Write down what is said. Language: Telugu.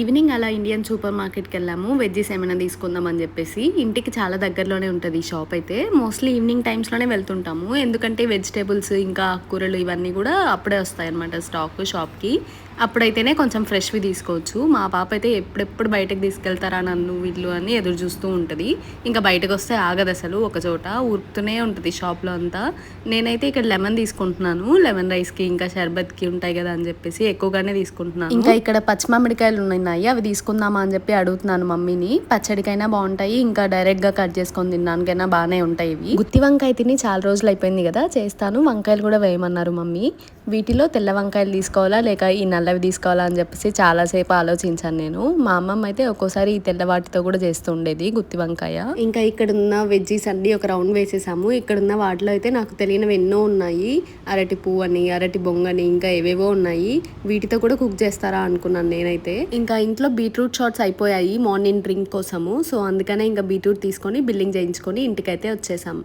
ఈవినింగ్ అలా ఇండియన్ సూపర్ మార్కెట్కి వెళ్ళాము. వెజ్జెస్ ఏమైనా తీసుకుందాం అని చెప్పేసి ఇంటికి చాలా దగ్గరలోనే ఉంటుంది ఈ షాప్ అయితే. మోస్ట్లీ ఈవినింగ్ టైమ్స్లోనే వెళ్తుంటాము. ఎందుకంటే వెజిటేబుల్స్ ఇంకా ఆకుకూరలు ఇవన్నీ కూడా అప్పుడే వస్తాయి అన్నమాట స్టాక్ షాప్కి. అప్పుడైతేనే కొంచెం ఫ్రెష్వి తీసుకోవచ్చు. మా పాప అయితే ఎప్పుడెప్పుడు బయటకు తీసుకెళ్తారా నన్ను వీళ్ళు అని ఎదురు చూస్తూ ఉంటుంది. ఇంకా బయటకు వస్తే ఆగదు అసలు ఒక చోట. ఉరుకుతూనే ఉంటుంది షాప్లో అంతా. నేనైతే ఇక్కడ లెమన్ తీసుకుంటున్నాను. లెమన్ రైస్కి ఇంకా షర్బత్కి ఉంటాయి కదా అని చెప్పేసి ఎక్కువగానే తీసుకుంటున్నాను. ఇంకా ఇక్కడ పచ్చి మామిడికాయలు ఉన్నాయి అవి తీసుకుందామా అని చెప్పి అడుగుతున్నాను మమ్మీని. పచ్చడికైనా బాగుంటాయి ఇంకా డైరెక్ట్గా కట్ చేసుకొని తినడానికైనా బాగానే ఉంటాయి ఇవి. గుత్తి వంకాయ తిని చాలా రోజులు అయిపోయింది కదా చేస్తాను. వంకాయలు కూడా వేయమన్నారు మమ్మీ. వీటిలో తెల్ల వంకాయలు తీసుకోవాలా లేక ఈ నల్లవి తీసుకోవాలా అని చెప్పేసి చాలాసేపు ఆలోచించాను నేను. మా అమ్మమ్మ అయితే ఒక్కోసారి ఈ తెల్ల వాటితో కూడా చేస్తూ ఉండేది గుత్తి వంకాయ. ఇంకా ఇక్కడ ఉన్న వెజ్జీస్ అన్ని ఒక రౌండ్ వేసేసాము. ఇక్కడ ఉన్న వాటిలో అయితే నాకు తెలియనివి ఎన్నో ఉన్నాయి. అరటి పువ్వు అని అరటి బొంగని ఇంకా ఏవేవో ఉన్నాయి. వీటితో కూడా కుక్ చేస్తారా అనుకున్నాను నేనైతే. ఇంకా ఇంట్లో బీట్రూట్ షార్ట్స్ అయిపోయాయి మార్నింగ్ డ్రింక్ కోసము. సో అందుకనే ఇంకా బీట్రూట్ తీసుకొని బిల్లింగ్ చేయించుకొని ఇంటికైతే వచ్చేసాం.